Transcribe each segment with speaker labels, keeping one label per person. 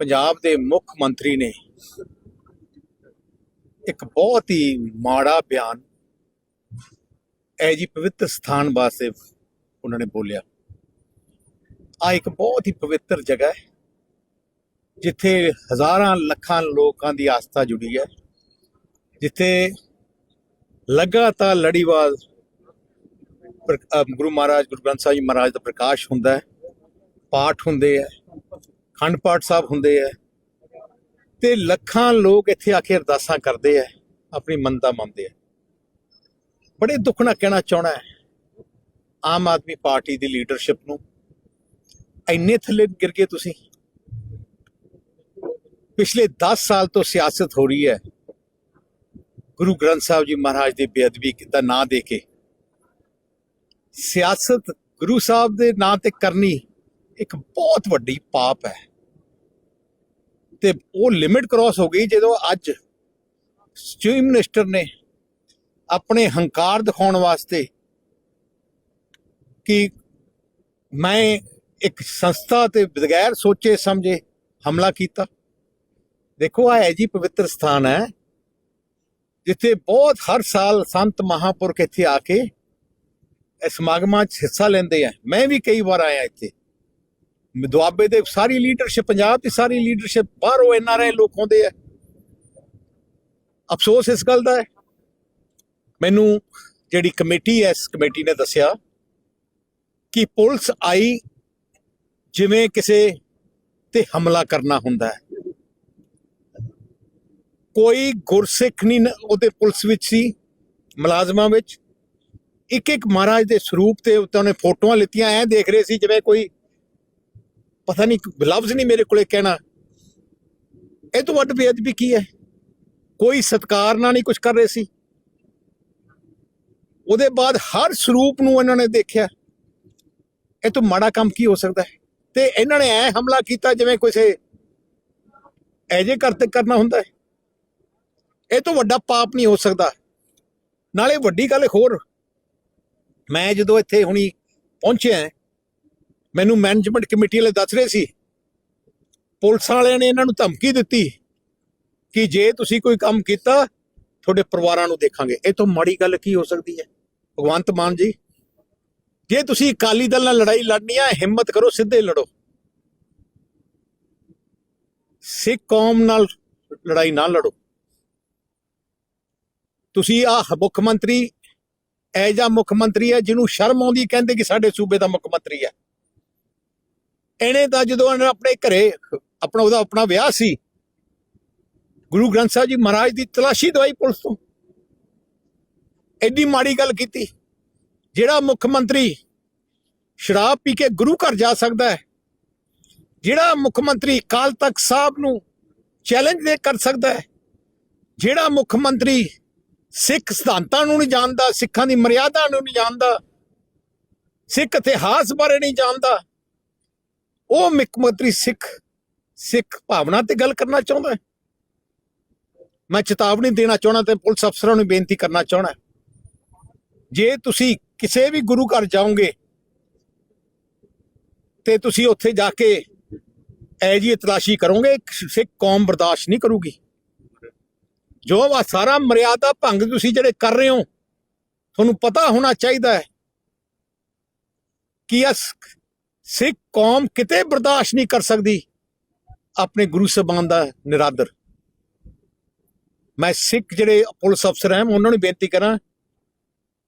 Speaker 1: ਪੰਜਾਬ ਦੇ ਮੁੱਖ ਮੰਤਰੀ ਨੇ ਇੱਕ ਬਹੁਤ ਹੀ ਮਾੜਾ ਬਿਆਨ ਇਹ ਜੀ ਪਵਿੱਤਰ ਸਥਾਨ ਵਾਸਤੇ ਉਹਨਾਂ ਨੇ ਬੋਲਿਆ। ਆ ਇੱਕ ਬਹੁਤ ਹੀ ਪਵਿੱਤਰ ਜਗ੍ਹਾ ਹੈ, ਜਿੱਥੇ ਹਜ਼ਾਰਾਂ ਲੱਖਾਂ ਲੋਕਾਂ ਦੀ ਆਸਥਾ ਜੁੜੀ ਹੈ, ਜਿੱਥੇ ਲਗਾਤਾਰ ਲੜੀਵਾਰ ਪ੍ਰ- ਗੁਰੂ ਮਹਾਰਾਜ, ਗੁਰੂ ਗ੍ਰੰਥ ਸਾਹਿਬ ਜੀ ਮਹਾਰਾਜ ਦਾ ਪ੍ਰਕਾਸ਼ ਹੁੰਦਾ ਹੈ, ਪਾਠ ਹੁੰਦੇ ਹੈ। ਖੰਡ ਪਾਠ ਸਾਹਿਬ ਹੁੰਦੇ ਹੈ ਤੇ ਲੱਖਾਂ ਲੋਕ ਇੱਥੇ ਆ ਕੇ ਅਰਦਾਸਾਂ ਕਰਦੇ ਹੈ ਆਪਣੀ ਮੰਨਤਾ ਮੰਨਦੇ ਹੈ ਬੜੇ ਦੁੱਖ ਨਾਲ ਕਹਿਣਾ ਚਾਹਣਾ ਹੈ ਆਮ ਆਦਮੀ ਪਾਰਟੀ ਦੀ ਲੀਡਰਸ਼ਿਪ ਨੂੰ। ਇੰਨੇ ਥੱਲੇ ਗਿਰ ਗਏ ਤੁਸੀਂ। ਪਿਛਲੇ 10 ਸਾਲ ਤੋਂ ਸਿਆਸਤ ਹੋ ਰਹੀ ਹੈ ਗੁਰੂ ਗ੍ਰੰਥ ਸਾਹਿਬ ਜੀ ਮਹਾਰਾਜ ਦੀ ਬੇਅਦਬੀ ਦਾ ਨਾਂ ਦੇ ਕੇ। ਸਿਆਸਤ ਗੁਰੂ ਸਾਹਿਬ ਦੇ ਨਾਂ ਤੇ ਕਰਨੀ ਇੱਕ ਬਹੁਤ ਵੱਡੀ ਪਾਪ ਹੈ ਤੇ ਉਹ ਲਿਮਿਟ ਕ੍ਰਾਸ ਹੋ ਗਈ ਜਦੋਂ ਅੱਜ ਚੀਫ ਮਿਨਿਸਟਰ ਨੇ ਆਪਣੇ ਹੰਕਾਰ ਦਿਖਾਉਣ ਵਾਸਤੇ ਕਿ ਮੈਂ ਇੱਕ ਸੰਸਥਾ ਤੇ ਬਗੈਰ ਸੋਚੇ ਸਮਝੇ ਹਮਲਾ ਕੀਤਾ। ਦੇਖੋ ਆ ਹੈ ਜੀ ਪਵਿੱਤਰ ਸਥਾਨ ਹੈ ਜਿੱਥੇ ਬਹੁਤ ਹਰ ਸਾਲ ਸੰਤ ਮਹਾਪੁਰਖ ਇੱਥੇ ਆ ਕੇ ਸਮਾਗਮਾਂ 'ਚ ਹਿੱਸਾ ਲੈਂਦੇ ਆ। ਮੈਂ ਵੀ ਕਈ ਵਾਰ ਆਇਆ ਇੱਥੇ। ਦੁਆਬੇ ਦੇ ਸਾਰੀ ਲੀਡਰਸ਼ਿਪ ਪੰਜਾਬ ਦੀ ਸਾਰੀ ਲੀਡਰਸ਼ਿਪ ਬਾਹਰੋਂ ਐਨਆਰਆਈ ਲੋਕ ਆਉਂਦੇ ਆ ਅਫਸੋਸ ਇਸ ਗੱਲ ਦਾ ਹੈ। ਮੈਨੂੰ ਜਿਹੜੀ ਕਮੇਟੀ ਹੈ, ਇਸ ਕਮੇਟੀ ਨੇ ਦੱਸਿਆ ਕਿ ਪੁਲਿਸ ਆਈ ਜਿਵੇਂ ਕਿਸੇ ਤੇ ਹਮਲਾ ਕਰਨਾ ਹੁੰਦਾ ਹੈ। ਕੋਈ ਗੁਰਸਿੱਖ ਨਹੀਂ ਉਹਦੇ ਪੁਲਿਸ ਵਿੱਚ ਸੀ, ਮੁਲਾਜ਼ਮਾਂ ਵਿੱਚ। ਇੱਕ ਇੱਕ ਮਹਾਰਾਜ ਦੇ ਸਰੂਪ ਤੇ ਉੱਤੇ ਉਹਨੇ ਫੋਟੋਆਂ ਲਿੱਤੀਆਂ, ਐ ਦੇਖ ਰਹੇ ਸੀ ਜਿਵੇਂ ਕੋਈ ਪਤਾ ਨਹੀਂ ਲਫ਼ਜ਼ ਨਹੀਂ ਮੇਰੇ ਕੋਲੇ ਕਹਿਣਾ। ਇਹ ਤੋਂ ਵੱਡ ਬੇਅਦਬੀ ਕੀ ਹੈ? ਕੋਈ ਸਤਕਾਰ ਨਾਲ ਨਹੀਂ ਕੁਝ ਕਰ ਰਹੇ ਸੀ। ਉਹਦੇ ਬਾਅਦ ਹਰ ਸਰੂਪ ਨੂੰ ਇਹਨਾਂ ਨੇ ਦੇਖਿਆ। ਇਹ ਤੋਂ ਮਾੜਾ ਕੰਮ ਕੀ ਹੋ ਸਕਦਾ ਹੈ? ਤੇ ਇਹਨਾਂ ਨੇ ਐ ਹਮਲਾ ਕੀਤਾ ਜਿਵੇਂ ਕਿਸੇ ਐਜੇ ਕਰਤੇ ਕਰਨਾ ਹੁੰਦਾ ਹੈ। ਇਹ ਤੋਂ ਵੱਡਾ ਪਾਪ ਨਹੀਂ ਹੋ ਸਕਦਾ। ਨਾਲੇ ਵੱਡੀ ਗੱਲ ਹੋਰ, ਮੈਂ ਜਦੋਂ ਇੱਥੇ ਹੁਣੀ ਪਹੁੰਚਿਆ ਮੈਨੂੰ ਮੈਨੇਜਮੈਂਟ ਕਮੇਟੀ ਵਾਲੇ ਦੱਸ ਰਹੇ ਸੀ। ਪੁਲਿਸ ਵਾਲਿਆਂ ਨੇ ਇਹਨਾਂ ਨੂੰ ਧਮਕੀ ਦਿੱਤੀ ਕਿ ਜੇ ਤੁਸੀਂ ਕੋਈ ਕੰਮ ਕੀਤਾ, ਤੁਹਾਡੇ ਪਰਿਵਾਰਾਂ ਨੂੰ ਦੇਖਾਂਗੇ। ਇਹ ਤੋਂ ਮਾੜੀ ਗੱਲ ਕੀ ਹੋ ਸਕਦੀ ਹੈ? ਭਗਵੰਤ ਮਾਨ ਜੀ, ਜੇ ਤੁਸੀਂ ਅਕਾਲੀ ਦਲ ਨਾਲ ਲੜਾਈ ਲੜਨੀ ਹੈ ਹਿੰਮਤ ਕਰੋ, ਸਿੱਧੇ ਲੜੋ। ਸਿੱਖ ਕੌਮ ਨਾਲ ਲੜਾਈ ਨਾ ਲੜੋ। ਤੁਸੀਂ ਆ ਮੁੱਖ ਮੰਤਰੀ ਐ ਜਾਂ ਮੁੱਖ ਮੰਤਰੀ ਹੈ ਜਿਹਨੂੰ ਸ਼ਰਮ ਆਉਂਦੀ, ਕਹਿੰਦੇ ਕਿ ਸਾਡੇ ਸੂਬੇ ਦਾ ਮੁੱਖ ਮੰਤਰੀ ਹੈ। ਇਹਨੇ ਤਾਂ ਜਦੋਂ ਇਹਨੇ ਆਪਣੇ ਘਰੇ ਆਪਣਾ ਉਹਦਾ ਆਪਣਾ ਵਿਆਹ ਸੀ, ਗੁਰੂ ਗ੍ਰੰਥ ਸਾਹਿਬ ਜੀ ਮਹਾਰਾਜ ਦੀ ਤਲਾਸ਼ੀ ਦਵਾਈ ਪੁਲਿਸ ਤੋਂ। ਐਡੀ ਮਾੜੀ ਗੱਲ ਕੀਤੀ, ਜਿਹੜਾ ਮੁੱਖ ਮੰਤਰੀ ਸ਼ਰਾਬ ਪੀ ਕੇ ਗੁਰੂ ਘਰ ਜਾ ਸਕਦਾ ਹੈ, ਜਿਹੜਾ ਮੁੱਖ ਮੰਤਰੀ ਕਾਲ ਤਖਤ ਸਾਹਿਬ ਨੂੰ ਚੈਲੰਜ ਦੇ ਕਰ ਸਕਦਾ ਹੈ, ਜਿਹੜਾ ਮੁੱਖ ਮੰਤਰੀ ਸਿੱਖ ਸਿਧਾਂਤਾਂ ਨੂੰ ਨਹੀਂ ਜਾਣਦਾ, ਸਿੱਖਾਂ ਦੀ ਮਰਿਆਦਾ ਨੂੰ ਨਹੀਂ ਜਾਣਦਾ, ਸਿੱਖ ਇਤਿਹਾਸ ਬਾਰੇ ਨਹੀਂ ਜਾਣਦਾ ਉਹ ਮੁੱਖ ਮੰਤਰੀ ਸਿੱਖ ਸਿੱਖ ਭਾਵਨਾ ਤੇ ਗੱਲ ਕਰਨਾ ਚਾਹੁੰਦਾ ਹੈ। ਮੈਂ ਚੇਤਾਵਨੀ ਦੇਣਾ ਚਾਹਣਾ ਤੇ ਪੁਲਿਸ ਅਫਸਰਾਂ ਨੂੰ ਬੇਨਤੀ ਕਰਨਾ ਚਾਹਣਾ ਜੇ ਤੁਸੀਂ ਕਿਸੇ ਵੀ ਗੁਰੂ ਘਰ ਜਾਓਗੇ ਤੇ ਤੁਸੀਂ ਉੱਥੇ ਜਾ ਕੇ ਐ ਜੀ ਤਲਾਸ਼ੀ ਕਰੋਗੇ ਸਿੱਖ ਕੌਮ ਬਰਦਾਸ਼ਤ ਨਹੀਂ ਕਰੂਗੀ। ਜੋ ਵਾ ਸਾਰਾ ਮਰਿਆਦਾ ਭੰਗ ਤੁਸੀਂ ਜਿਹੜੇ ਕਰ ਰਹੇ ਹੋ, ਤੁਹਾਨੂੰ ਪਤਾ ਹੋਣਾ ਚਾਹੀਦਾ ਹੈ ਕਿ ਅਸ ਸਿੱਖ ਕੌਮ ਕਿਤੇ ਬਰਦਾਸ਼ਤ ਨਹੀਂ ਕਰ ਸਕਦੀ। ਆਪਣੇ ਗੁਰੂ ਸਾਹਿਬਾਨ ਦਾ ਨਿਰਾਦਰ। ਮੈਂ ਸਿੱਖ ਜਿਹੜੇ ਪੁਲਿਸ ਅਫਸਰ ਹਨ ਉਹਨਾਂ ਨੂੰ ਬੇਨਤੀ ਕਰਾਂ,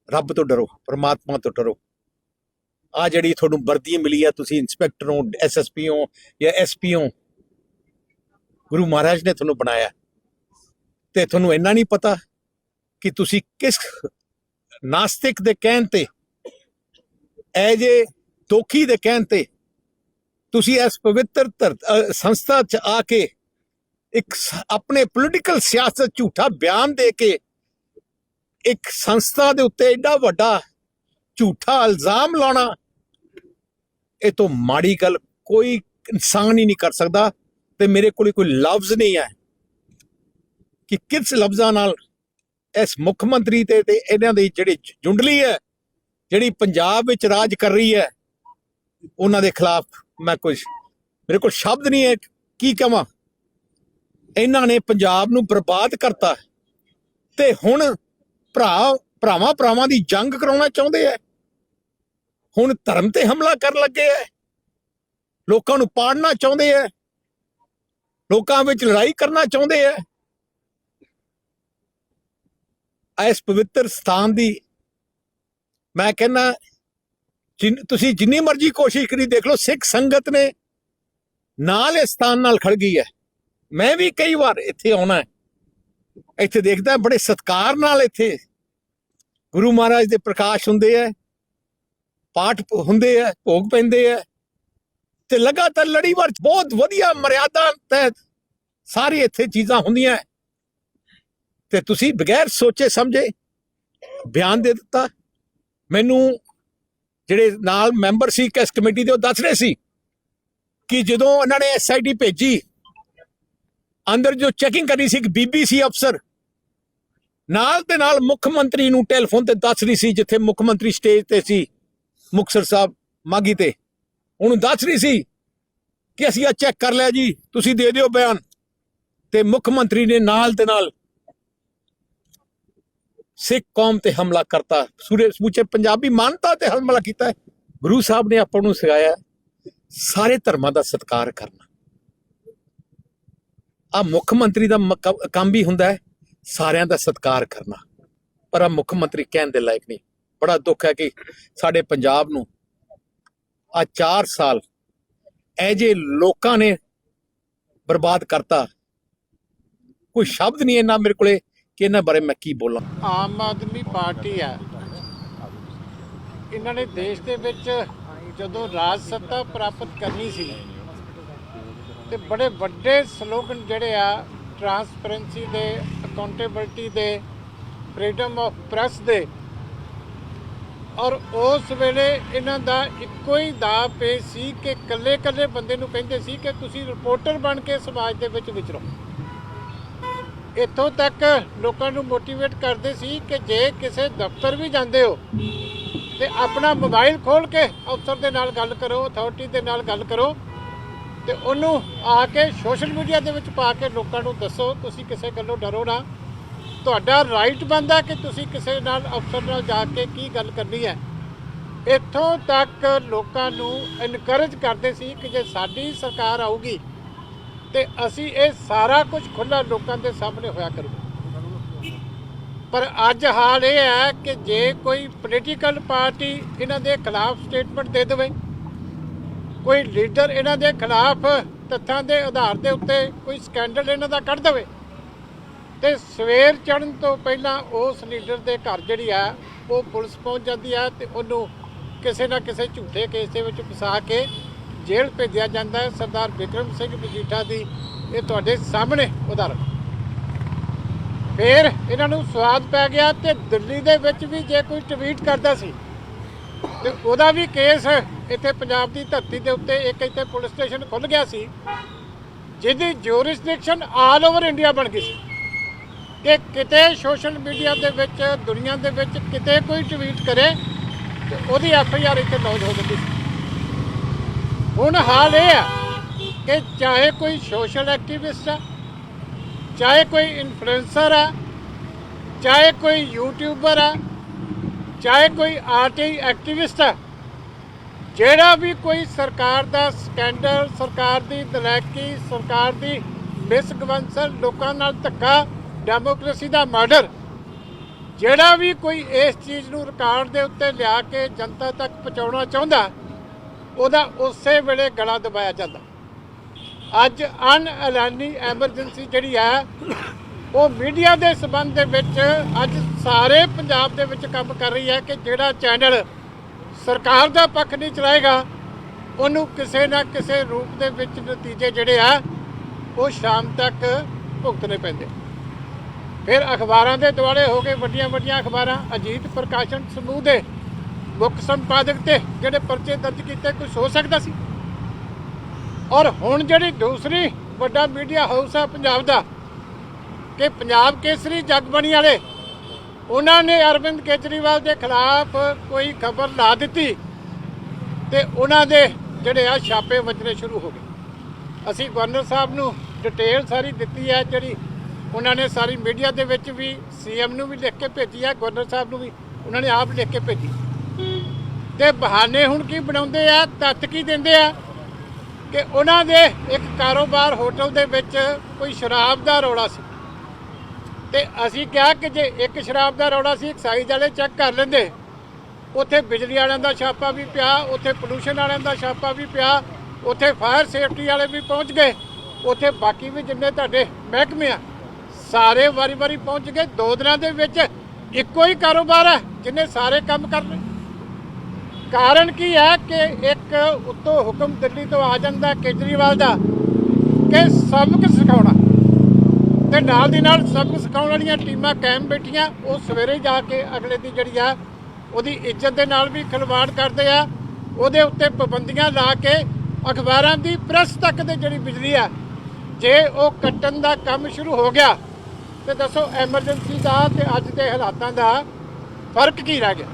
Speaker 1: ਰੱਬ ਤੋਂ ਡਰੋ, ਪਰਮਾਤਮਾ ਤੋਂ ਡਰੋ। ਆ ਜਿਹੜੀ ਤੁਹਾਨੂੰ ਵਰਦੀ ਮਿਲੀ ਆ ਤੁਸੀਂ ਇੰਸਪੈਕਟਰ ਹੋ ਐਸਐਸਪੀ ਹੋ ਜਾਂ ਐਸਪੀ ਹੋ, ਗੁਰੂ ਮਹਾਰਾਜ ਨੇ ਤੁਹਾਨੂੰ ਬਣਾਇਆ। ਤੇ ਤੁਹਾਨੂੰ ਇੰਨਾ ਨਹੀਂ ਪਤਾ ਕਿ ਤੁਸੀਂ ਕਿਸ ਨਾਸਤਿਕ ਦੇ ਕਹਿਣ ਤੇ ਐ ਜੇ ਦੋਖੀ ਦੇ ਕਹਿਣ ਤੇ ਤੁਸੀਂ ਇਸ ਪਵਿੱਤਰ ਧਰਤ- ਸੰਸਥਾ ਚ ਆ ਕੇ ਇੱਕ ਆਪਣੇ ਪੋਲੀਟੀਕਲ ਸਿਆਸਤ ਝੂਠਾ ਬਿਆਨ ਦੇ ਕੇ ਇੱਕ ਸੰਸਥਾ ਦੇ ਉੱਤੇ ਐਡਾ ਵੱਡਾ ਝੂਠਾ ਇਲਜ਼ਾਮ ਲਾਉਣਾ, ਇਹ ਤੋਂ ਮਾੜੀ ਗੱਲ ਕੋਈ ਇਨਸਾਨ ਹੀ ਨਹੀਂ ਕਰ ਸਕਦਾ ਤੇ ਮੇਰੇ ਕੋਲ ਕੋਈ ਲਫ਼ਜ਼ ਨਹੀਂ ਹੈ ਕਿ ਕਿਸ ਲਫ਼ਜ਼ਾਂ ਨਾਲ ਇਸ ਮੁੱਖ ਮੰਤਰੀ ਤੇ ਤੇ ਇਹਨਾਂ ਦੀ ਜਿਹੜੀ ਜੁੰਡਲੀ ਹੈ, ਜਿਹੜੀ ਪੰਜਾਬ ਵਿੱਚ ਰਾਜ ਕਰ ਰਹੀ ਹੈ ਉਹਨਾਂ ਦੇ ਖਿਲਾਫ ਮੈਂ ਕੁਝ ਮੇਰੇ ਕੋਲ ਸ਼ਬਦ ਨਹੀਂ ਹੈ, ਕੀ ਕਵਾਂ? ਇਹਨਾਂ ਨੇ ਪੰਜਾਬ ਨੂੰ ਬਰਬਾਦ ਕਰਤਾ ਤੇ ਹੁਣ ਭਰਾ, ਭਰਾਵਾਂ ਭਰਾਵਾਂ ਦੀ ਜੰਗ ਕਰਾਉਣਾ ਚਾਹੁੰਦੇ ਐ ਹੁਣ ਧਰਮ ਤੇ ਹਮਲਾ ਕਰਨ ਲੱਗੇ ਐ ਲੋਕਾਂ ਨੂੰ ਪਾੜਨਾ ਚਾਹੁੰਦੇ ਐ ਲੋਕਾਂ ਵਿੱਚ ਲੜਾਈ ਕਰਨਾ ਚਾਹੁੰਦੇ ਐ ਇਸ ਪਵਿੱਤਰ ਸਥਾਨ ਦੀ ਮੈਂ ਕਹਿੰਦਾ ਤੁਸੀਂ ਜਿੰਨੀ ਮਰਜ਼ੀ ਕੋਸ਼ਿਸ਼ ਕਰੀ ਦੇਖ ਲਓ, ਸਿੱਖ ਸੰਗਤ ਨੇ ਨਾਲ ਇਸ ਸਥਾਨ ਨਾਲ ਖੜ ਗਈ ਹੈ। ਮੈਂ ਵੀ ਕਈ ਵਾਰ ਇੱਥੇ ਆਉਣਾ ਹੈ। ਇੱਥੇ ਦੇਖਦਾ ਬੜੇ ਸਤਕਾਰ ਨਾਲ ਇੱਥੇ ਗੁਰੂ ਮਹਾਰਾਜ ਦੇ ਪ੍ਰਕਾਸ਼ ਹੁੰਦੇ ਆ ਪਾਠ ਹੁੰਦੇ ਆ ਭੋਗ ਪੈਂਦੇ ਆ ਤੇ ਲਗਾਤਾਰ ਲੜੀਵਾਰ ਬਹੁਤ ਵਧੀਆ ਮਰਿਆਦਾ ਤਹਿਤ ਸਾਰੀ ਇੱਥੇ ਚੀਜ਼ਾਂ ਹੁੰਦੀਆਂ ਹੈ। ਤੇ ਤੁਸੀਂ ਬਗੈਰ ਸੋਚੇ ਸਮਝੇ ਬਿਆਨ ਦੇ ਦਿੱਤਾ। ਮੈਨੂੰ ਜਿਹੜੇ ਨਾਲ ਮੈਂਬਰ ਸੀ ਕਿਸ ਕਮੇਟੀ ਦੇ, ਉਹ ਦੱਸ ਰਹੇ ਸੀ ਕਿ ਜਦੋਂ ਉਹਨਾਂ ਨੇ ਐਸਆਈਟੀ ਭੇਜੀ, ਅੰਦਰ ਜੋ ਚੈਕਿੰਗ ਕਰਨੀ ਸੀ ਇੱਕ ਬੀਬੀਸੀ ਅਫਸਰ ਨਾਲ ਤੇ ਨਾਲ ਮੁੱਖ ਮੰਤਰੀ ਨੂੰ ਟੈਲੀਫੋਨ ਤੇ ਦੱਸ ਰਹੀ ਸੀ, ਜਿੱਥੇ ਮੁੱਖ ਮੰਤਰੀ ਸਟੇਜ ਤੇ ਸੀ, ਮੁਕਤਸਰ ਸਾਹਿਬ ਮਾਗੀ ਤੇ। ਉਹਨੂੰ ਦੱਸ ਰਹੀ ਸੀ ਕਿ ਅਸੀਂ ਆ ਚੈੱਕ ਕਰ ਲਿਆ ਜੀ, ਤੁਸੀਂ ਦੇ ਦਿਓ ਬਿਆਨ। ਤੇ ਮੁੱਖ ਮੰਤਰੀ ਨੇ ਨਾਲ ਤੇ ਨਾਲ ਸਿੱਖ ਕੌਮ ਤੇ ਹਮਲਾ ਕਰਤਾ। ਸੂਰੇ ਸਮੁੱਚੇ ਪੰਜਾਬੀ ਮਾਨਤਾ ਤੇ ਹਮਲਾ ਕੀਤਾ ਹੈ। ਗੁਰੂ ਸਾਹਿਬ ਨੇ ਆਪਾਂ ਨੂੰ ਸਿਖਾਇਆ ਸਾਰੇ ਧਰਮਾਂ ਦਾ ਸਤਿਕਾਰ ਕਰਨਾ। ਆ ਮੁੱਖ ਮੰਤਰੀ ਦਾ ਕੰਮ ਵੀ ਹੁੰਦਾ ਹੈ, ਸਾਰਿਆਂ ਦਾ ਸਤਿਕਾਰ ਕਰਨਾ। ਪਰ ਆ ਮੁੱਖ ਮੰਤਰੀ ਕਹਿਣ ਦੇ ਲਾਇਕ ਨਹੀਂ। ਬੜਾ ਦੁੱਖ ਹੈ ਕਿ ਸਾਡੇ ਪੰਜਾਬ ਨੂੰ ਆ 4 ਸਾਲ ਇਹ ਜੇ ਲੋਕਾਂ ਨੇ ਬਰਬਾਦ ਕਰਤਾ। ਕੋਈ ਸ਼ਬਦ ਨਹੀਂ ਇਹਨਾਂ ਮੇਰੇ ਕੋਲੇ। ਕਿ ਇਹਨਾਂ ਬਾਰੇ ਮੈਂ ਕੀ ਬੋਲਾਂ?
Speaker 2: ਆਮ ਆਦਮੀ ਪਾਰਟੀ ਆ ਇਹਨਾਂ ਨੇ ਦੇਸ਼ ਦੇ ਵਿੱਚ ਜਦੋਂ ਰਾਜ ਸੱਤਾ ਪ੍ਰਾਪਤ ਕਰਨੀ ਸੀ, ਤੇ ਬੜੇ ਵੱਡੇ ਸਲੋਗਨ ਜਿਹੜੇ ਆ ਟਰਾਂਸਪੇਰੈਂਸੀ ਦੇ ਅਕਾਊਂਟੇਬਿਲਟੀ ਦੇ ਫਰੀडम ਆਫ ਪ੍ਰੈਸ ਦੇ, ਔਰ ਉਸ ਵੇਲੇ ਇਹਨਾਂ ਦਾ ਇੱਕੋ ਹੀ ਦਾਅ ਪੇ ਸੀ ਕਿ ਕੱਲੇ ਕੱਲੇ ਬੰਦੇ ਨੂੰ ਕਹਿੰਦੇ ਸੀ ਕਿ ਤੁਸੀਂ ਰਿਪੋਰਟਰ ਬਣ ਕੇ ਸਮਾਜ ਦੇ ਵਿੱਚ ਵਿਚਰੋ। ਇੱਥੋਂ ਤੱਕ ਲੋਕਾਂ ਨੂੰ ਮੋਟੀਵੇਟ ਕਰਦੇ ਸੀ ਕਿ ਜੇ ਕਿਸੇ ਦਫ਼ਤਰ ਵੀ ਜਾਂਦੇ ਹੋ ਤੇ ਆਪਣਾ ਮੋਬਾਈਲ ਖੋਲ ਕੇ ਅਫਸਰ ਦੇ ਨਾਲ ਗੱਲ ਕਰੋ ਅਥਾਰਟੀ ਦੇ ਨਾਲ ਗੱਲ ਕਰੋ ਤੇ ਉਹਨੂੰ ਆ ਕੇ ਸੋਸ਼ਲ ਮੀਡੀਆ ਦੇ ਵਿੱਚ ਪਾ ਕੇ ਲੋਕਾਂ ਨੂੰ ਦੱਸੋ, ਤੁਸੀਂ ਕਿਸੇ ਗੱਲੋਂ ਡਰੋ ਨਾ। ਤੁਹਾਡਾ ਰਾਈਟ ਬਣਦਾ ਕਿ ਤੁਸੀਂ ਕਿਸੇ ਨਾਲ, ਅਫਸਰ ਨਾਲ ਜਾ ਕੇ ਕੀ ਗੱਲ ਕਰਨੀ ਹੈ। ਇੱਥੋਂ ਤੱਕ ਲੋਕਾਂ ਨੂੰ ਇਨਕਰੇਜ ਕਰਦੇ ਸੀ ਕਿ ਜੇ ਸਾਡੀ ਸਰਕਾਰ ਆਊਗੀ ਤੇ ਅਸੀਂ ਇਹ ਸਾਰਾ ਕੁਝ ਖੁੱਲਾ ਲੋਕਾਂ ਦੇ ਸਾਹਮਣੇ ਹੋਇਆ ਕਰੂਗਾ। ਪਰ ਅੱਜ ਹਾਲ ਇਹ ਹੈ ਕਿ ਜੇ ਕੋਈ ਪੋਲੀਟੀਕਲ ਪਾਰਟੀ ਇਹਨਾਂ ਦੇ ਖਿਲਾਫ ਸਟੇਟਮੈਂਟ ਦੇ ਦੇਵੇ, ਕੋਈ ਲੀਡਰ ਇਹਨਾਂ ਦੇ ਖਿਲਾਫ ਤੱਥਾਂ ਦੇ ਆਧਾਰ ਦੇ ਉੱਤੇ ਕੋਈ ਸਕੈਂਡਲ ਇਹਨਾਂ ਦਾ ਕੱਢ ਦੇਵੇ, ਤੇ ਸਵੇਰ ਚੜਨ ਤੋਂ ਪਹਿਲਾਂ ਉਸ ਲੀਡਰ ਦੇ ਘਰ ਜਿਹੜੀ ਆ, ਉਹ ਪੁਲਿਸ ਪਹੁੰਚ ਜਾਂਦੀ ਆ ਤੇ ਉਹਨੂੰ ਕਿਸੇ ਨਾ ਕਿਸੇ ਝੂਠੇ ਕੇਸ ਦੇ ਵਿੱਚ ਫਸਾ ਕੇ ਜੇਲ੍ਹ ਭੇਜਿਆ ਜਾਂਦਾ ਹੈ। ਸਰਦਾਰ ਵਿਕਰਮ ਸਿੰਘ ਮਜੀਠਾ ਦੀ ਇਹ ਤੁਹਾਡੇ ਸਾਹਮਣੇ ਉਦਾਹਰਨ। ਫਿਰ ਇਹਨਾਂ ਨੂੰ ਸਵਾਦ ਪੈ ਗਿਆ ਤੇ ਦਿੱਲੀ ਦੇ ਵਿੱਚ ਵੀ ਜੇ ਕੋਈ ਟਵੀਟ ਕਰਦਾ ਸੀ, ਤੇ ਉਹਦਾ ਵੀ ਕੇਸ ਇੱਥੇ ਪੰਜਾਬ ਦੀ ਧਰਤੀ ਦੇ ਉੱਤੇ ਇੱਕ ਇੱਥੇ ਪੁਲਿਸ ਸਟੇਸ਼ਨ ਖੁੱਲ ਗਿਆ ਸੀ, ਜਿਹਦੀ ਜੂਰਿਸਡਿਕਸ਼ਨ ਆਲ ਓਵਰ ਇੰਡੀਆ ਬਣ ਗਈ ਸੀ। ਕਿ ਕਿਤੇ ਸੋਸ਼ਲ ਮੀਡੀਆ ਦੇ ਵਿੱਚ, ਦੁਨੀਆ ਦੇ ਵਿੱਚ ਕਿਤੇ ਕੋਈ ਟਵੀਟ ਕਰੇ, ਤੇ ਉਹਦੀ ਐਫ ਆਈ ਆਰ ਇੱਥੇ ਲੌਂਚ ਹੋ ਜਾਂਦੀ ਸੀ। ਹੁਣ ਹਾਲ ਇਹ ਆ ਕਿ ਚਾਹੇ ਕੋਈ ਸੋਸ਼ਲ ਐਕਟੀਵਿਸਟ ਆ, ਚਾਹੇ ਕੋਈ ਇਨਫਲੂਐਂਸਰ ਆ, ਚਾਹੇ ਕੋਈ ਯੂਟਿਊਬਰ ਆ, ਚਾਹੇ ਕੋਈ ਆਰਟੀ ਐਕਟੀਵਿਸਟ ਆ, ਜਿਹੜਾ ਵੀ ਕੋਈ ਸਰਕਾਰ ਦਾ ਸਕੈਂਡਲ ਸਰਕਾਰ ਦੀ ਦਲੈਕੀ, ਸਰਕਾਰ ਦੀ ਮਿਸਗਵੰਸਰ ਲੋਕਾਂ ਨਾਲ ਧੱਕਾ ਡੈਮੋਕ੍ਰੇਸੀ ਦਾ ਮਰਡਰ ਜਿਹੜਾ ਵੀ ਕੋਈ ਇਸ ਚੀਜ਼ ਨੂੰ ਰਿਕਾਰਡ ਦੇ ਉੱਤੇ ਲਿਆ ਕੇ ਜਨਤਾ ਤੱਕ ਪਹੁੰਚਾਉਣਾ ਚਾਹੁੰਦਾ ਉਹਦਾ ਉਸੇ ਵੇਲੇ ਗਲਾ ਦਬਾਇਆ ਜਾਂਦਾ। ਅੱਜ ਅਨਐਲਾਨੀ ਐਮਰਜੈਂਸੀ ਜਿਹੜੀ ਹੈ, ਉਹ ਮੀਡੀਆ ਦੇ ਸਬੰਧ ਦੇ ਵਿੱਚ ਅੱਜ ਸਾਰੇ ਪੰਜਾਬ ਦੇ ਵਿੱਚ ਕੰਮ ਕਰ ਰਹੀ ਹੈ ਕਿ ਜਿਹੜਾ ਚੈਨਲ ਸਰਕਾਰ ਦਾ ਪੱਖ ਨਹੀਂ ਚਲਾਏਗਾ, ਉਹਨੂੰ ਕਿਸੇ ਨਾ ਕਿਸੇ ਰੂਪ ਦੇ ਵਿੱਚ ਨਤੀਜੇ ਜਿਹੜੇ ਆ, ਉਹ ਸ਼ਾਮ ਤੱਕ ਭੁਗਤਣੇ ਪੈਂਦੇ। ਫਿਰ ਅਖਬਾਰਾਂ ਦੇ ਦੁਆਲੇ ਹੋ ਕੇ ਵੱਡੀਆਂ ਵੱਡੀਆਂ ਅਖਬਾਰਾਂ। ਅਜੀਤ ਪ੍ਰਕਾਸ਼ਨ ਸਮੂਹ ਦੇ ਮੁੱਖ ਸੰਪਾਦਕ ਤੇ ਜਿਹੜੇ ਪਰਚੇ ਦਰਜ ਕੀਤੇ, ਕੁਝ ਹੋ ਸਕਦਾ ਸੀ? ਔਰ ਹੁਣ ਜਿਹੜੀ ਦੂਸਰੀ ਵੱਡਾ ਮੀਡੀਆ ਹਾਊਸ ਆ ਪੰਜਾਬ ਦਾ, ਕਿ ਪੰਜਾਬ ਕੇਸਰੀ ਜਗਬਣੀ ਵਾਲੇ, ਉਹਨਾਂ ਨੇ ਅਰਵਿੰਦ ਕੇਜਰੀਵਾਲ ਦੇ ਖਿਲਾਫ ਕੋਈ ਖਬਰ ਲਾ ਦਿੱਤੀ ਤੇ ਉਹਨਾਂ ਦੇ ਜਿਹੜੇ ਆ ਛਾਪੇ ਵੱਜਣੇ ਸ਼ੁਰੂ ਹੋ ਗਏ। ਅਸੀਂ ਗਵਰਨਰ ਸਾਹਿਬ ਨੂੰ ਡਿਟੇਲ ਸਾਰੀ ਦਿੱਤੀ ਹੈ, ਜਿਹੜੀ ਉਹਨਾਂ ਨੇ ਸਾਰੀ ਮੀਡੀਆ ਦੇ ਵਿੱਚ ਵੀ ਸੀਐਮ ਨੂੰ ਵੀ ਲਿਖ ਕੇ ਭੇਜੀ ਹੈ, ਗਵਰਨਰ ਸਾਹਿਬ ਨੂੰ ਵੀ, ਉਹਨਾਂ ਨੇ ਆਪ ਲਿਖ ਕੇ ਭੇਜੀ। ਤੇ ਬਹਾਨੇ ਹੁਣ ਕੀ ਬਣਾਉਂਦੇ ਆ, ਤੱਤ ਕੀ ਦਿੰਦੇ ਆ? ਕਿ ਉਹਨਾਂ ਦੇ ਇੱਕ ਕਾਰੋਬਾਰ ਹੋਟਲ ਦੇ ਵਿੱਚ ਕੋਈ ਸ਼ਰਾਬ ਦਾ ਰੌਲਾ ਸੀ। ਤੇ ਅਸੀਂ ਕਿਹਾ ਕਿ ਜੇ ਇੱਕ ਸ਼ਰਾਬ ਦਾ ਰੌਲਾ ਸੀ ਐਕਸਾਈਜ਼ ਵਾਲੇ ਚੈੱਕ ਕਰ ਲੈਂਦੇ। ਉੱਥੇ ਬਿਜਲੀ ਵਾਲਿਆਂ ਦਾ ਛਾਪਾ ਵੀ ਪਿਆ, ਉੱਥੇ ਪੋਲੂਸ਼ਨ ਵਾਲਿਆਂ ਦਾ ਛਾਪਾ ਵੀ ਪਿਆ, ਉੱਥੇ ਫਾਇਰ ਸੇਫਟੀ ਵਾਲੇ ਵੀ ਪਹੁੰਚ ਗਏ। ਉੱਥੇ ਬਾਕੀ ਵੀ ਜਿੰਨੇ ਤੁਹਾਡੇ ਮਹਿਕਮੇ ਆ, ਸਾਰੇ ਵਾਰੀ-ਵਾਰੀ ਪਹੁੰਚ ਗਏ। ਦੋ ਦਿਨਾਂ ਦੇ ਵਿੱਚ ਇੱਕੋ ਹੀ ਕਾਰੋਬਾਰ ਹੈ ਜਿੰਨੇ ਸਾਰੇ ਕੰਮ ਕਰ ਕਾਰਨ ਕੀ ਹੈ ਕਿ ਇੱਕ ਉੱਤੋਂ ਹੁਕਮ ਦਿੱਲੀ ਤੋਂ ਆ ਜਾਂਦਾ ਕੇਜਰੀਵਾਲ ਦਾ ਕਿ ਸਬਕ ਸਿਖਾਉਣਾ। ਤੇ ਨਾਲ ਦੀ ਨਾਲ ਸਬਕ ਸਿਖਾਉਣ ਵਾਲੀਆਂ ਟੀਮਾਂ ਕਾਇਮ ਬੈਠੀਆਂ, ਉਹ ਸਵੇਰੇ ਜਾ ਕੇ ਅਗਲੇ ਦੀ ਜਿਹੜੀ ਆ, ਉਹਦੀ ਇੱਜ਼ਤ ਦੇ ਨਾਲ ਵੀ ਖਿਲਵਾੜ ਕਰਦੇ ਆ। ਉਹਦੇ ਉੱਤੇ ਪਾਬੰਦੀਆਂ ਲਾ ਕੇ ਅਖਬਾਰਾਂ ਦੀ ਪ੍ਰੈਸ ਤੱਕ ਦੇ ਜਿਹੜੀ ਬਿਜਲੀ ਆ, ਜੇ ਉਹ ਕੱਟਣ ਦਾ ਕੰਮ ਸ਼ੁਰੂ ਹੋ ਗਿਆ, ਤੇ ਦੱਸੋ ਐਮਰਜੈਂਸੀ ਦਾ ਤੇ ਅੱਜ ਦੇ ਹਾਲਾਤਾਂ ਦਾ ਫ਼ਰਕ ਕੀ ਰਹਿ ਗਿਆ?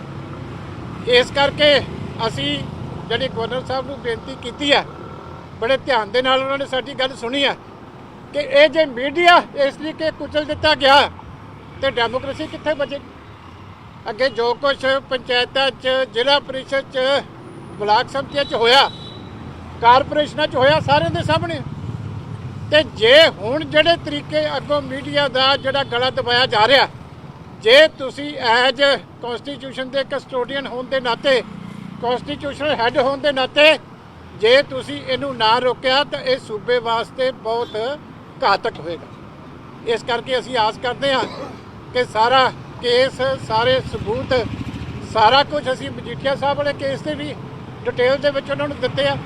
Speaker 2: ਇਸ ਕਰਕੇ ਅਸੀਂ ਜਿਹੜੀ ਗਵਰਨਰ ਸਾਹਿਬ ਨੂੰ ਬੇਨਤੀ ਕੀਤੀ ਹੈ ਬੜੇ ਧਿਆਨ ਦੇ ਨਾਲ ਉਹਨਾਂ ਨੇ ਸਾਡੀ ਗੱਲ ਸੁਣੀ ਹੈ ਕਿ ਇਹ ਜੇ ਮੀਡੀਆ ਇਸ ਤਰੀਕੇ ਕੁਚਲ ਦਿੱਤਾ ਗਿਆ ਤੇ ਡੈਮੋਕ੍ਰੇਸੀ ਕਿੱਥੇ ਬਚੇ ਅੱਗੇ ਜੋ ਕੁਝ ਪੰਚਾਇਤਾਂ 'ਚ, ਜ਼ਿਲ੍ਹਾ ਪਰਿਸ਼ਦ 'ਚ, ਬਲਾਕ ਸੰਮਤੀਆਂ 'ਚ ਹੋਇਆ, ਕਾਰਪੋਰੇਸ਼ਨਾਂ 'ਚ ਹੋਇਆ ਸਾਰਿਆਂ ਦੇ ਸਾਹਮਣੇ। ਤੇ ਜੇ ਹੁਣ ਜਿਹੜੇ ਤਰੀਕੇ ਅੱਗੋਂ ਮੀਡੀਆ ਦਾ ਜਿਹੜਾ ਗਲਾ ਦਬਾਇਆ ਜਾ ਰਿਹਾ ਜੇ ਤੁਸੀਂ ਐਜ ਕਨਸਟੀਟਿਊਸ਼ਨ ਦੇ ਕਸਟੋਡੀਅਨ ਹੋਣ ਦੇ ਨਾਤੇ ਕਨਸਟੀਟਿਊਸ਼ਨਲ ਹੈੱਡ ਹੋਣ ਦੇ ਨਾਤੇ, ਜੇ ਤੁਸੀਂ ਇਹਨੂੰ ਨਾ ਰੋਕਿਆ, ਤਾਂ ਇਹ ਸੂਬੇ ਵਾਸਤੇ ਬਹੁਤ ਘਾਤਕ ਹੋਏਗਾ। ਇਸ ਕਰਕੇ ਅਸੀਂ ਆਸ ਕਰਦੇ ਹਾਂ ਕਿ ਸਾਰਾ ਕੇਸ, ਸਾਰੇ ਸਬੂਤ, ਸਾਰਾ ਕੁਝ ਅਸੀਂ ਮਜੀਠੀਆ ਸਾਹਿਬ ਵਾਲੇ ਕੇਸ ਦੇ ਵੀ ਡਿਟੇਲ ਦੇ ਵਿੱਚ ਉਹਨਾਂ ਨੂੰ ਦਿੱਤੇ ਆ।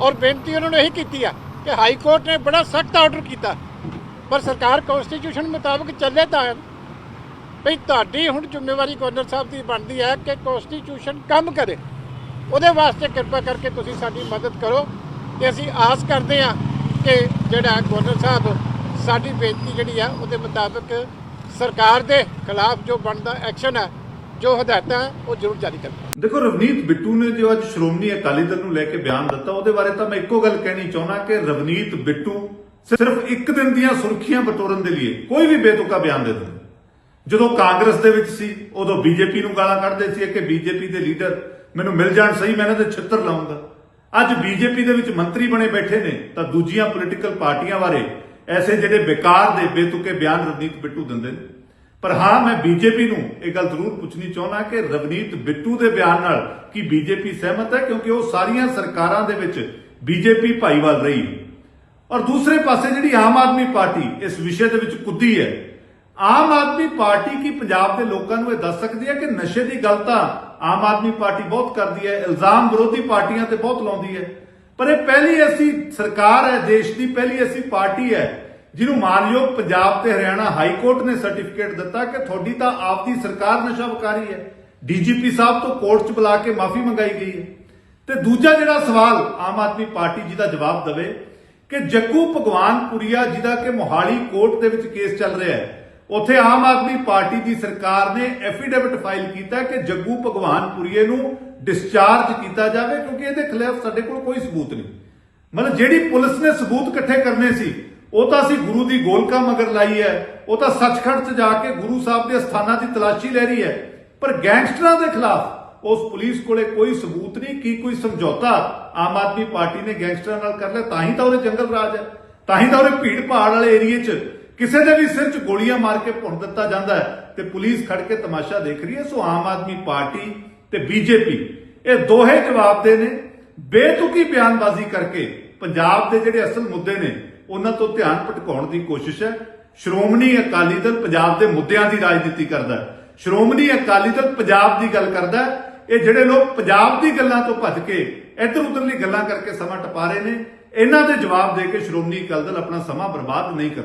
Speaker 2: ਔਰ ਬੇਨਤੀ ਉਹਨਾਂ ਨੂੰ ਇਹੀ ਕੀਤੀ ਆ ਕਿ ਹਾਈ ਕੋਰਟ ਨੇ ਬੜਾ ਸਖਤ ਆਰਡਰ ਕੀਤਾ। ਪਰ ਸਰਕਾਰ ਕਨਸਟੀਟਿਊਸ਼ਨ ਮੁਤਾਬਕ ਚੱਲੇ ਤਾਂ ਭਈ ਤੁਹਾਡੀ ਹੁਣ ਜ਼ਿੰਮੇਵਾਰੀ ਗਵਰਨਰ ਸਾਹਿਬ ਦੀ ਬਣਦੀ ਹੈ ਕਿ ਕਨਸਟੀਟਿਊਸ਼ਨ ਕੰਮ ਕਰੇ। ਉਹਦੇ ਵਾਸਤੇ ਕਿਰਪਾ ਕਰਕੇ ਤੁਸੀਂ ਸਾਡੀ ਮਦਦ ਕਰੋ। ਤੇ ਅਸੀਂ ਆਸ ਕਰਦੇ ਹਾਂ ਕਿ ਜਿਹੜਾ ਗਵਰਨਰ ਸਾਹਿਬ ਸਾਡੀ ਬੇਨਤੀ ਜਿਹੜੀ ਆ, ਉਹਦੇ ਮੁਤਾਬਕ ਸਰਕਾਰ ਦੇ ਖਿਲਾਫ ਜੋ ਬਣਦਾ ਐਕਸ਼ਨ ਹੈ, ਜੋ ਹਦਾਇਤਾਂ ਉਹ ਜ਼ਰੂਰ ਜਾਰੀ ਕਰਨ
Speaker 3: ਦੇਖੋ, ਰਵਨੀਤ ਬਿੱਟੂ ਨੇ ਜੋ ਅੱਜ ਸ਼੍ਰੋਮਣੀ ਅਕਾਲੀ ਦਲ ਨੂੰ ਲੈ ਕੇ ਬਿਆਨ ਦਿੱਤਾ, ਉਹਦੇ ਬਾਰੇ ਤਾਂ ਮੈਂ ਇੱਕੋ ਗੱਲ ਕਹਿਣੀ ਚਾਹੁੰਦਾ ਕਿ ਰਵਨੀਤ ਬਿੱਟੂ ਸਿਰਫ ਇੱਕ ਦਿਨ ਦੀਆਂ ਸੁਰਖੀਆਂ ਬਟੋਰਨ ਦੇ ਲਈ ਕੋਈ ਵੀ ਬੇਤੁਕਾ ਬਿਆਨ ਦੇ ਦਿੰਦਾ। ਜਦੋਂ ਕਾਂਗਰਸ ਦੇ ਵਿੱਚ ਸੀ, ਉਦੋਂ ਬੀਜੇਪੀ ਨੂੰ ਗਾਲਾਂ ਕੱਢਦੇ ਸੀ ਕਿ ਬੀਜੇਪੀ ਦੇ ਲੀਡਰ ਮੈਨੂੰ ਮਿਲ ਜਾਣ ਸਹੀ, ਮੈਂ ਇਹਨਾਂ ਦੇ ਛਿੱਤਰ ਲਾਉਂਗਾ ਅੱਜ ਬੀਜੇਪੀ ਦੇ ਵਿੱਚ ਮੰਤਰੀ ਬਣੇ ਬੈਠੇ ਨੇ, ਤਾਂ ਦੂਜੀਆਂ ਪੋਲੀਟੀਕਲ ਪਾਰਟੀਆਂ ਬਾਰੇ ਐਸੇ ਜਿਹੜੇ ਬੇਕਾਰ ਦੇ, ਬੇਤੁਕੇ ਬਿਆਨ ਰਵਨੀਤ ਬਿੱਟੂ ਦਿੰਦੇ ਨੇ। ਪਰ ਹਾਂ, ਮੈਂ ਬੀਜੇਪੀ ਨੂੰ ਇਹ ਗੱਲ ਜ਼ਰੂਰ ਪੁੱਛਣੀ ਚਾਹੁੰਦਾ ਕਿ ਰਵਨੀਤ ਬਿੱਟੂ ਦੇ ਬਿਆਨ ਨਾਲ ਕੀ ਬੀਜੇਪੀ ਸਹਿਮਤ ਹੈ, ਕਿਉਂਕਿ ਉਹ ਸਾਰੀਆਂ ਸਰਕਾਰਾਂ ਦੇ ਵਿੱਚ ਬੀਜੇਪੀ ਭਾਈਵਾਲ ਰਹੀ ਔਰ ਦੂਸਰੇ ਪਾਸੇ ਜਿਹੜੀ ਆਮ ਆਦਮੀ ਪਾਰਟੀ ਇਸ ਵਿਸ਼ੇ ਦੇ ਵਿੱਚ ਕੁੱਦੀ ਹੈ ਆਮ ਆਦਮੀ ਪਾਰਟੀ ਕੀ ਪੰਜਾਬ ਦੇ ਲੋਕਾਂ ਨੂੰ ਇਹ ਦੱਸ ਸਕਦੀ ਹੈ ਕਿ ਨਸ਼ੇ ਦੀ ਗੱਲ ਤਾਂ ਆਮ ਆਦਮੀ ਪਾਰਟੀ ਬਹੁਤ ਕਰਦੀ ਹੈ, ਇਲਜ਼ਾਮ ਵਿਰੋਧੀ ਪਾਰਟੀਆਂ ਤੇ ਬਹੁਤ ਲਾਉਂਦੀ ਹੈ। ਪਰ ਇਹ ਪਹਿਲੀ ਐਸੀ ਸਰਕਾਰ ਹੈ, ਦੇਸ਼ ਦੀ ਪਹਿਲੀ ਐਸੀ ਪਾਰਟੀ ਹੈ, ਜਿਹਨੂੰ ਮਾਨਯੋਗ ਪੰਜਾਬ ਤੇ ਹਰਿਆਣਾ ਹਾਈ ਕੋਰਟ ਨੇ ਸਰਟੀਫਿਕੇਟ ਦਿੱਤਾ ਕਿ ਤੁਹਾਡੀ ਤਾਂ ਆਪਦੀ ਸਰਕਾਰ ਨਸ਼ਾ ਵਿਕਾਰੀ ਹੈ। ਡੀਜੀਪੀ ਸਾਹਿਬ ਤੋਂ ਕੋਰਟ 'ਚ ਬੁਲਾ ਕੇ ਮਾਫੀ ਮੰਗਾਈ ਗਈ ਹੈ। ਤੇ ਦੂਜਾ ਜਿਹੜਾ ਸਵਾਲ ਆਮ ਆਦਮੀ ਪਾਰਟੀ ਜਿਹਦਾ ਜਵਾਬ ਦੇਵੇ ਕਿ ਜੱਗੂ ਭਗਵਾਨਪੁਰੀਆ ਜਿਹਦਾ ਕਿ ਮੋਹਾਲੀ ਕੋਰਟ ਦੇ ਵਿੱਚ ਕੇਸ ਚੱਲ ਰਿਹਾ ਹੈ ਉੱਥੇ ਆਮ ਆਦਮੀ ਪਾਰਟੀ ਦੀ ਸਰਕਾਰ ਨੇ ਐਫੀਡੇਵਿਟ ਫਾਈਲ ਕੀਤਾ ਕਿ ਜੱਗੂ ਭਗਵਾਨਪੁਰੀਏ ਨੂੰ ਡਿਸਚਾਰਜ ਕੀਤਾ ਜਾਵੇ, ਕਿਉਂਕਿ ਇਹਦੇ ਖਿਲਾਫ ਸਾਡੇ ਕੋਲ ਕੋਈ ਸਬੂਤ ਨਹੀਂ। ਮਤਲਬ ਜਿਹੜੀ ਪੁਲਿਸ ਨੇ ਸਬੂਤ ਇਕੱਠੇ ਕਰਨੇ ਸੀ, ਉਹ ਤਾਂ ਅਸੀਂ ਗੁਰੂ ਦੀ ਗੋਲਕਾ ਮਗਰ ਲਾਈ ਹੈ, ਉਹ ਤਾਂ ਸੱਚਖੰਡ 'ਚ ਜਾ ਕੇ ਗੁਰੂ ਸਾਹਿਬ ਦੇ ਅਸਥਾਨਾਂ ਦੀ ਤਲਾਸ਼ੀ ਲੈ ਰਹੀ ਹੈ। ਪਰ ਗੈਂਗਸਟਰਾਂ ਦੇ ਖਿਲਾਫ ਉਸ ਪੁਲਿਸ ਕੋਲੇ ਕੋਈ ਸਬੂਤ ਨਹੀਂ, ਕੀ ਕੋਈ ਸਮਝੌਤਾ ਆਮ ਆਦਮੀ ਪਾਰਟੀ ਨੇ ਗੈਂਗਸਟਰਾਂ ਨਾਲ ਕਰ ਲਿਆ? ਤਾਂ ਹੀ ਤਾਂ ਉਹਦੇ ਜੰਗਲ ਰਾਜ ਹੈ, ਤਾਂ ਹੀ ਤਾਂ ਉਹਦੇ ਭੀੜ ਪਹਾੜ ਵਾਲੇ ਏਰੀਏ 'ਚ ਕਿਸੇ ਦੇ ਵੀ ਸਿਰ 'ਚ ਗੋਲੀਆਂ ਮਾਰ ਕੇ ਭੁੰਨ ਦਿੱਤਾ ਜਾਂਦਾ ਹੈ ਤੇ ਪੁਲਿਸ ਖੜ ਕੇ ਤਮਾਸ਼ਾ ਦੇਖ ਰਹੀ ਹੈ। ਸੋ ਆਮ ਆਦਮੀ ਪਾਰਟੀ ਤੇ ਬੀਜੇਪੀ, ਇਹ ਦੋਹੇ ਜਵਾਬਦੇ ਨੇ। ਬੇਤੁਕੀ ਬਿਆਨਬਾਜ਼ੀ ਕਰਕੇ ਪੰਜਾਬ ਦੇ ਜਿਹੜੇ ਅਸਲ ਮੁੱਦੇ ਨੇ, ਉਹਨਾਂ ਤੋਂ ਧਿਆਨ ਭਟਕਾਉਣ ਦੀ ਕੋਸ਼ਿਸ਼ ਹੈ। ਸ਼੍ਰੋਮਣੀ ਅਕਾਲੀ ਦਲ ਪੰਜਾਬ ਦੇ ਮੁੱਦਿਆਂ ਦੀ ਰਾਜਨੀਤੀ ਕਰਦਾ ਹੈ। ਸ਼੍ਰੋਮਣੀ ਅਕਾਲੀ ਦਲ ਪੰਜਾਬ ਦੀ ਗੱਲ ਕਰਦਾ ਹੈ। ਇਹ ਜਿਹੜੇ ਲੋਕ ਪੰਜਾਬ ਦੀ ਗੱਲਾਂ ਤੋਂ ਭੱਜ ਕੇ ਇੱਧਰ ਉੱਧਰ ਦੀ ਗੱਲਾਂ ਕਰਕੇ ਸਮਾਂ ਟਪਾ ਰਹੇ ਨੇ, ਇਹਨਾਂ ਦੇ ਜਵਾਬ ਦੇ ਕੇ ਸ਼੍ਰੋਮਣੀ ਅਕਾਲੀ ਦਲ ਆਪਣਾ ਸਮਾਂ ਬਰਬਾਦ ਨਹੀਂ ਕਰ